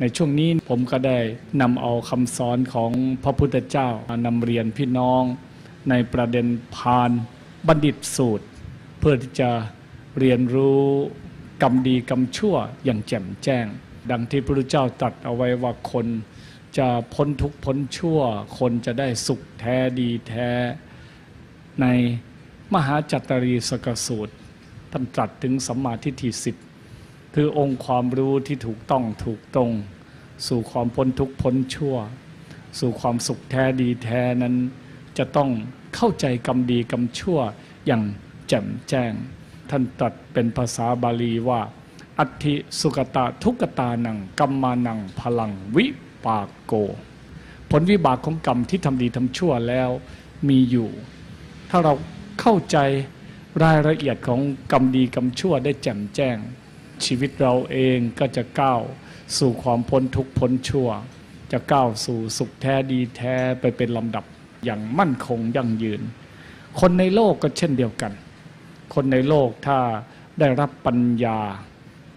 ในช่วงนี้ผมก็ได้นำเอาคำสอนของพระพุทธเจ้ามานำเรียนพี่น้องในประเด็นพานบัณฑิตสูตร เพื่อที่จะเรียนรู้กรรมดีกรรมชั่วอย่างแจ่มแจ้ง ดังที่พระพุทธเจ้าตรัสเอาไว้ว่าคนจะพ้นทุกพ้นชั่ว คนจะได้สุขแท้ดีแท้ ในมหาจัตรีสกสูตรท่านตรัสถึงสัมมาทิฏฐิสิบ คือองค์ความรู้ที่ถูกต้องถูกตรง สู่ความพ้นทุกข์พ้นชั่ว สู่ความสุขแท้ดีแท้นั้น จะต้องเข้าใจกรรมดีกรรมชั่วอย่างแจ่มแจ้ง ท่านตรัสเป็นภาษาบาลีว่า อัติสุกตาทุกตานังกัมมานังพลังวิปากโก ผลวิบากของกรรมที่ทำดีทำชั่วแล้วมีอยู่ ถ้าเราเข้าใจรายละเอียดของกรรมดีกรรมชั่วได้แจ่มแจ้ง ชีวิตเราเองก็จะก้าวสู่ความพ้นทุกข์พ้นชั่ว จะก้าวสู่สุขแท้ดีแท้ไปเป็นลำดับอย่างมั่นคงยั่งยืน คนในโลกก็เช่นเดียวกัน คนในโลกถ้าได้รับปัญญา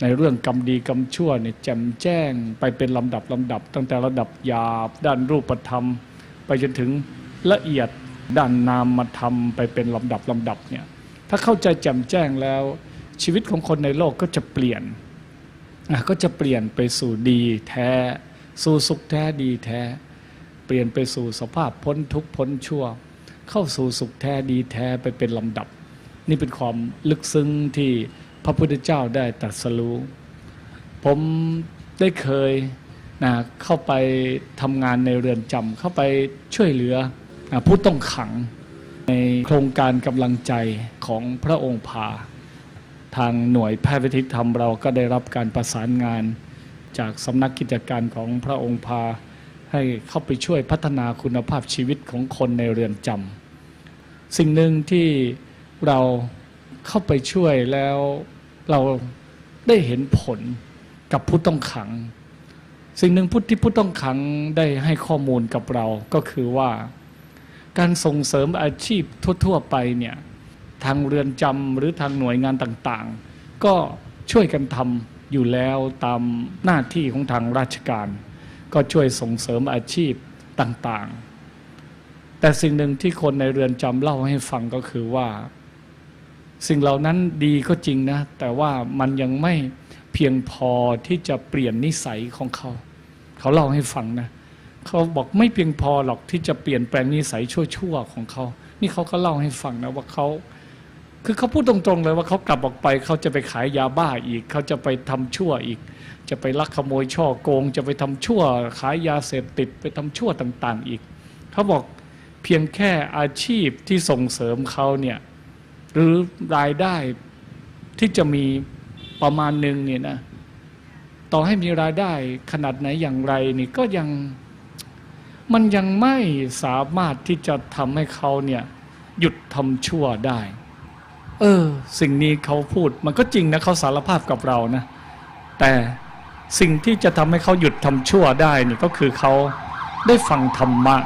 ในเรื่องกรรมดีกรรมชั่วเนี่ยแจ่มแจ้งไปเป็นลำดับลำดับ ตั้งแต่ระดับหยาบด้านรูปธรรม ไปจนถึงละเอียดด้านนามธรรมไปเป็นลำดับลำดับเนี่ยถ้าเข้าใจแจ่มแจ้งแล้ว ชีวิตของคนในโลกก็จะเปลี่ยนก็จะเปลี่ยนไปสู่ดีแท้ สู่สุขแท้ดีแท้ เปลี่ยนไปสู่สภาพพ้นทุกข์พ้นชั่ว เข้าสู่สุขแท้ดีแท้ไปเป็นลำดับ นี่เป็นความลึกซึ้งที่พระพุทธเจ้าได้ตรัสรู้ ผมได้เคยนะเข้าไปทำงานในเรือนจำเข้าไปช่วยเหลือนะผู้ต้องขังในโครงการกำลังใจของพระองค์พา ทางหน่วยแพทย์วิทยธรรมเราก็ได้รับการประสานงาน จากสำนักกิจการของพระองค์พา ให้เข้าไปช่วยพัฒนาคุณภาพชีวิตของคนในเรือนจำสิ่งหนึ่งที่เราเข้าไปช่วยแล้วเราได้เห็นผลกับผู้ต้องขัง สิ่งหนึ่งพุทที่ผู้ต้องขังได้ให้ข้อมูลกับเราก็คือว่า การส่งเสริมอาชีพทั่ว ๆ ไปเนี่ย ทางเรือนจำหรือทางหน่วยงานต่างๆ ก็ช่วยกันทำอยู่แล้วตามหน้าที่ของทางราชการ ก็ช่วยส่งเสริมอาชีพต่างๆ แต่สิ่งหนึ่งที่คนในเรือนจำเล่าให้ฟังก็คือว่า สิ่งเหล่านั้นดีก็จริงนะ แต่ว่ามันยังไม่เพียงพอที่จะเปลี่ยนนิสัยของเขา เขาเล่าให้ฟังนะเขาบอกไม่เพียงพอหรอกที่จะเปลี่ยนแปลงนิสัยชั่วๆของเขา นี่เขาก็เล่าให้ฟังนะว่าเขา คือเขาพูดตรงๆเลยว่าเขากลับออกไปเขาจะไปขายยาบ้าอีก เขาจะไปทำชั่วอีก จะไปลักขโมยช่อโกง จะไปทำชั่ว ขายยาเสพติดไปทำชั่วต่าง ๆ อีก เขาบอกเพียงแค่อาชีพที่ส่งเสริมเขาเนี่ยหรือรายได้ที่จะมีประมาณหนึ่งเนี่ยนะต่อให้มีรายได้ขนาดไหนอย่างไรนี่ก็ยังมันยังไม่สามารถที่จะทำให้เขาเนี่ยหยุดทำชั่วได้ เออ สิ่งนี้เขาพูดมันก็จริงนะเขาสารภาพกับเรานะ แต่สิ่งที่จะทำให้เขาหยุดทำชั่วได้นี่ก็คือเขาได้ฟังธรรมะ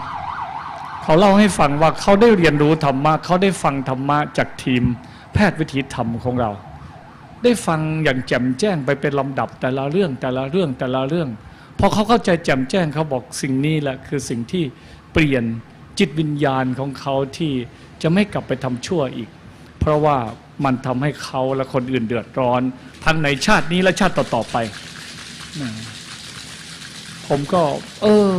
เขาเล่าให้ฟังว่าเขาได้เรียนรู้ธรรมะเขาได้ฟังธรรมะจากทีมแพทย์วิถีธรรมของเรา ได้ฟังอย่างแจ่มแจ้งไปเป็นลำดับแต่ละเรื่องแต่ละเรื่องแต่ละเรื่องพอเขาเข้าใจแจ่มแจ้งเขาบอกสิ่งนี้แหละคือสิ่งที่เปลี่ยนจิตวิญญาณของเขาที่จะไม่กลับไปทำชั่วอีก เพราะว่ามันทำให้เขาและคนอื่นเดือดร้อน ทั้งในชาตินี้และชาติต่อๆไปนะผมก็ เออ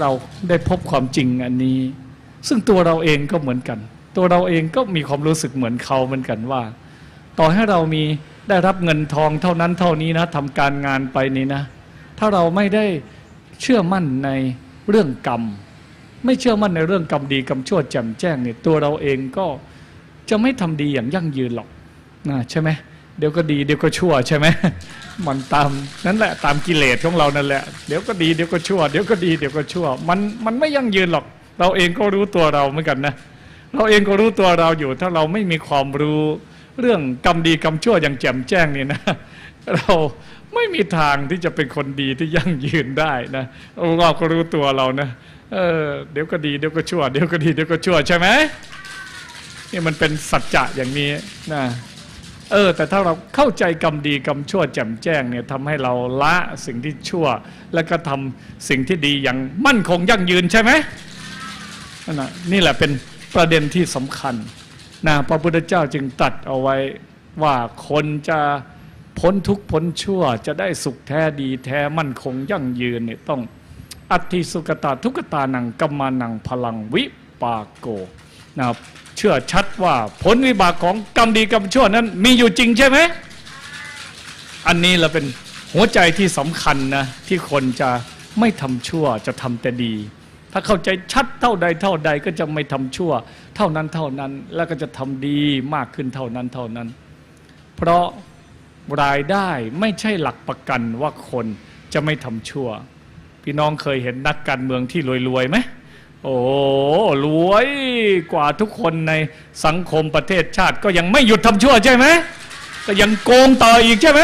เราได้พบความจริงอันนี้ ซึ่งตัวเราเองก็เหมือนกัน ตัวเราเองก็มีความรู้สึกเหมือนเขาเหมือนกันว่า ต่อให้เรามีได้รับเงินทองเท่านั้นเท่านี้นะทำการงานไปนี่นะ ถ้าเราไม่ได้เชื่อมั่นในเรื่องกรรม ไม่เชื่อมั่นในเรื่องกรรมดีกรรมชั่วแจ่มแจ้งเนี่ยตัวเราเองก็ จะไม่ทำดีอย่างยั่งยืนหรอกนะใช่ไหมเดี๋ยวก็ดีเดี๋ยวก็ชั่วใช่ไหมมันตามนั่นแหละตามกิเลสของเรานั่นแหละเดี๋ยวก็ดีเดี๋ยวก็ชั่วเดี๋ยวก็ดีเดี๋ยวก็ชั่ว มันมันไม่ยั่งยืนหรอก เราเองก็รู้ตัวเราเหมือนกันนะเราเองก็รู้ตัวเราอยู่ ถ้าเราไม่มีความรู้เรื่องกรรมดีกรรมชั่วอย่างแจ่มแจ้งนี่นะ เราไม่มีทางที่จะเป็นคนดีที่ยั่งยืนได้นะเราก็รู้ตัวเรานะเออเดี๋ยวก็ดีเดี๋ยวก็ชั่ว เดี๋ยวก็ดีเดี๋ยวก็ชั่วใช่ไหม นี่มันเป็นสัจจะอย่างนี้นะเออ แต่ถ้าเราเข้าใจกรรมดีกรรมชั่วแจ่มแจ้งเนี่ยทำให้เราละสิ่งที่ชั่ว แล้วก็ทำสิ่งที่ดีอย่างมั่นคงยั่งยืนใช่ไหมนั่นนะนี่แหละเป็นประเด็นที่สำคัญนะพระพุทธเจ้าจึงตัดเอาไว้ว่าคนจะพ้นทุกข์พ้นชั่ว จะได้สุขแท้ดีแท้มั่นคงยั่งยืนเนี่ยต้องอัตติสุกตาทุกตานังกัมมานังพลังวิปากโกนะครับ เชื่อชัดว่าผลวิบากของกรรมดีกรรมชั่วนั้น มีอยู่จริงใช่ไหม อันนี้เราเป็นหัวใจที่สำคัญนะ ที่คนจะไม่ทำชั่วจะทำแต่ดี ถ้าเข้าใจชัดเท่าใดเท่าใดก็จะไม่ทำชั่ว เท่านั้นเท่านั้นแล้วก็จะทำดีมากขึ้นเท่านั้นเท่านั้น เพราะรายได้ไม่ใช่หลักประกันว่าคนจะไม่ทำชั่ว พี่น้องเคยเห็นนักการเมืองที่รวยๆไหม โอ้รวยกว่าทุกคนในสังคมประเทศชาติ ก็ยังไม่หยุดทำชั่วใช่ไหมก็ยังโกงต่ออีกใช่ไหม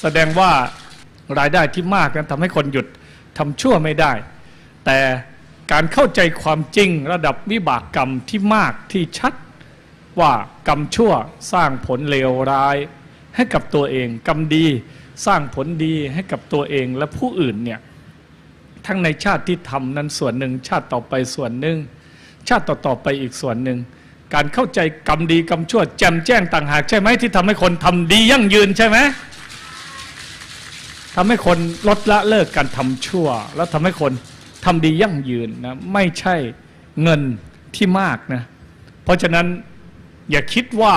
แสดงว่ารายได้ที่มากนั้นทำให้คนหยุดทำชั่วไม่ได้ แต่การเข้าใจความจริงระดับวิบากกรรมที่มากที่ชัดว่ากรรมชั่วสร้างผลเลวร้าย ให้กับตัวเองกรรมดีสร้างผลดีให้กับตัวเองและผู้อื่นเนี่ย ทั้งในชาติที่ทำนั้นส่วนหนึ่ง ชาติต่อไปส่วนหนึ่ง ชาติต่อๆไปอีกส่วนหนึ่ง การเข้าใจกรรมดีกรรมชั่ว แจ่มแจ้งต่างหากใช่ไหมที่ทำให้คนทำดียั่งยืนใช่ไหมทำให้คนลดละเลิกการทำชั่ว แล้วทำให้คนทำดียั่งยืนนะไม่ใช่เงินที่มากนะเพราะฉะนั้นอย่าคิดว่า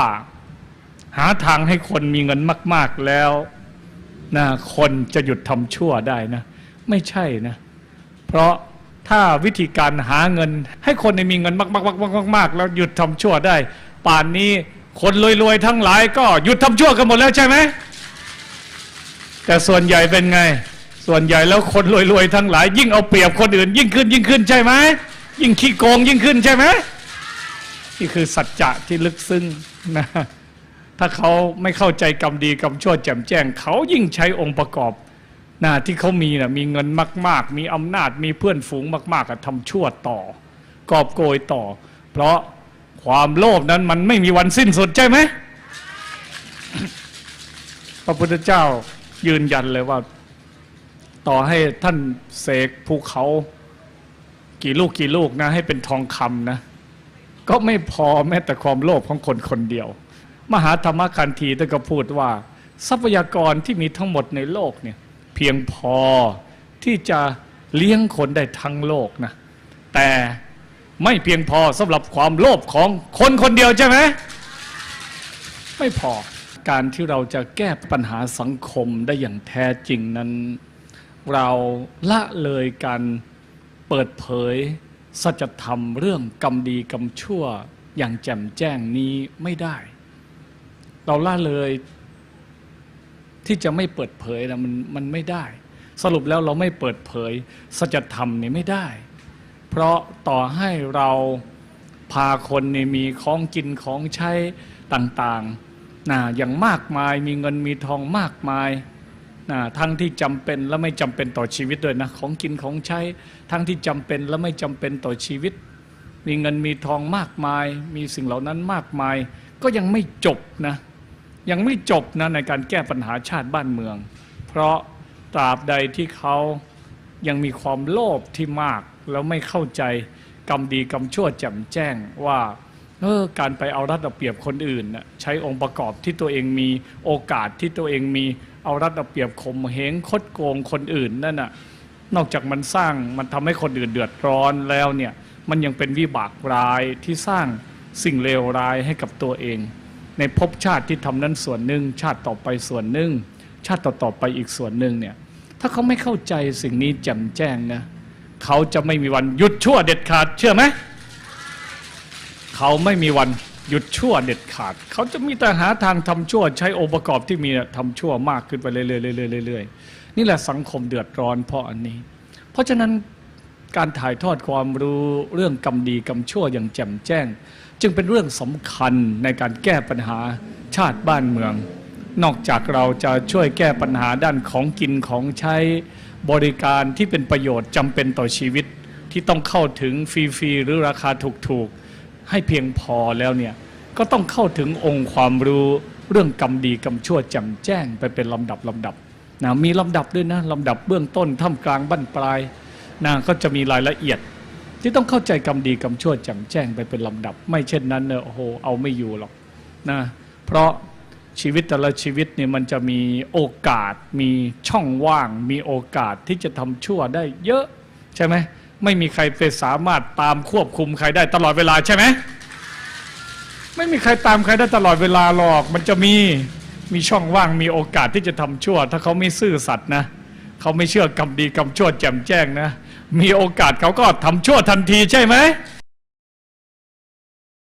หาทางให้คนมีเงินมาก ๆแล้วนะคนจะหยุดทำชั่วได้นะ ไม่ใช่นะ เพราะถ้าวิธีการหาเงิน ให้คนได้มีเงินมากๆๆๆๆแล้วหยุดทำชั่วได้ ป่านนี้คนรวยๆทั้งหลายก็หยุดทำชั่วกันหมดแล้วใช่ไหมแต่ส่วนใหญ่เป็นไง ส่วนใหญ่แล้วคนรวยๆทั้งหลาย ยิ่งเอาเปรียบคนอื่น ยิ่งขึ้นยิ่งขึ้นใช่ไหมยิ่งขี้โกงยิ่งขึ้นใช่ไหมนี่คือสัจจะที่ลึกซึ้งนะถ้าเขาไม่เข้าใจกรรมดีกรรมชั่วแจ่มแจ้ง เขายิ่งใช้องค์ประกอบ นะที่เขามีนะมีเงินมาก ๆ มีอำนาจมีเพื่อนฝูงมากๆอะทำชั่วต่อกอบโกยต่อ เพราะความโลภนั้นมันไม่มีวันสิ้นสุดใช่ไหมพระพุทธเจ้ายืนยันเลยว่า ต่อให้ท่านเสกภูเขากี่ลูกกี่ลูกนะ ให้เป็นทองคำนะ ก็ไม่พอแม้แต่ความโลภของคนคนเดียว มหาธรรมคันธีท่านก็พูดว่า ทรัพยากรที่มีทั้งหมดในโลกเนี่ย เพียงพอที่จะเลี้ยงคนได้ทั้งโลกนะ แต่ไม่เพียงพอสำหรับความโลภของคนคนเดียวใช่ไหมไม่พอการที่เราจะแก้ปัญหาสังคมได้อย่างแท้จริงนั้น เราละเลยการเปิดเผย สัจธรรมเรื่องกรรมดีกรรมชั่วอย่างแจ่มแจ้งนี้ไม่ได้ เราละเลย ที่จะไม่เปิดเผยนะมันมันไม่ได้ สรุปแล้วเราไม่เปิดเผยสัจธรรมนี่ไม่ได้ เพราะต่อให้เราพาคนนี่มีของกินของใช้ต่างๆนะอย่างมากมายมีเงินมีทองมากมายนะทั้งที่จำเป็นและไม่จำเป็นต่อชีวิตด้วยนะของกินของใช้ ทั้งที่จำเป็นและไม่จำเป็นต่อชีวิต มีเงินมีทองมากมาย มีสิ่งเหล่านั้นมากมาย ก็ยังไม่จบนะ ยังไม่จบนะในการแก้ปัญหาชาติบ้านเมือง เพราะตราบใดที่เขายังมีความโลภที่มาก แล้วไม่เข้าใจกรรมดีกรรมชั่วแจ่มแจ้งว่าเออการไปเอารัดเอาเปรียบคนอื่นใช้องค์ประกอบที่ตัวเองมีโอกาสที่ตัวเองมีเอารัดเอาเปรียบข่มเหงคดโกงคนอื่นนั่นน่ะนอกจากมันสร้างมันทำให้คนอื่นเดือดร้อนแล้วเนี่ยมันยังเป็นวิบากร้ายที่สร้างสิ่งเลวร้ายให้กับตัวเอง ในภพชาติที่ทำนั้นส่วนหนึ่ง ชาติต่อไปส่วนหนึ่ง ชาติต่อๆไปอีกส่วนหนึ่งเนี่ยถ้าเขาไม่เข้าใจสิ่งนี้แจ่มแจ้งนะเขาจะไม่มีวันหยุดชั่วเด็ดขาด เชื่อไหมเขาไม่มีวันหยุดชั่วเด็ดขาด เขาจะมีแต่หาทางทำชั่ว ใช้องค์ประกอบที่มีทำชั่วมากขึ้นไปเรื่อยๆๆเรื่อยๆนี่แหละสังคมเดือดร้อนเพราะอันนี้ เพราะฉะนั้นการถ่ายทอดความรู้เรื่องกรรมดีกรรมชั่วอย่างแจ่มแจ้ง จึงเป็นเรื่องสำคัญในการแก้ปัญหาชาติบ้านเมือง นอกจากเราจะช่วยแก้ปัญหาด้านของกินของใช้บริการที่เป็นประโยชน์จำเป็นต่อชีวิตที่ต้องเข้าถึงฟรีๆหรือราคาถูกๆ ให้เพียงพอแล้วเนี่ยก็ต้องเข้าถึงองค์ความรู้เรื่องกรรมดีกรรมชั่วแจ่มแจ้งไปเป็นลำดับลำดับนะมีลำดับด้วยนะลำดับเบื้องต้นท่ามกลางบั้นปลายนะก็จะมีรายละเอียด ที่ต้องเข้าใจกรรมดีกรรมชั่วแจ่มแจ้งไปเป็นลำดับ ไม่เช่นนั้นเนี่ยโอ้โหเอาไม่อยู่หรอกนะเพราะชีวิตแต่ละชีวิตเนี่ยมันจะมีโอกาส มีช่องว่าง มีโอกาสที่จะทำชั่วได้เยอะใช่ไหมไม่มีใครไปสามารถตามควบคุมใครได้ตลอดเวลาใช่ไหมไม่มีใครตามใครได้ตลอดเวลาหรอก มันจะมีมีช่องว่างมีโอกาสที่จะทำชั่ว ถ้าเขาไม่ซื่อสัตย์นะเขาไม่เชื่อกรรมดีกรรมชั่วแจ่มแจ้งนะ มีโอกาสเขาก็ทำชั่วทันทีใช่ไหม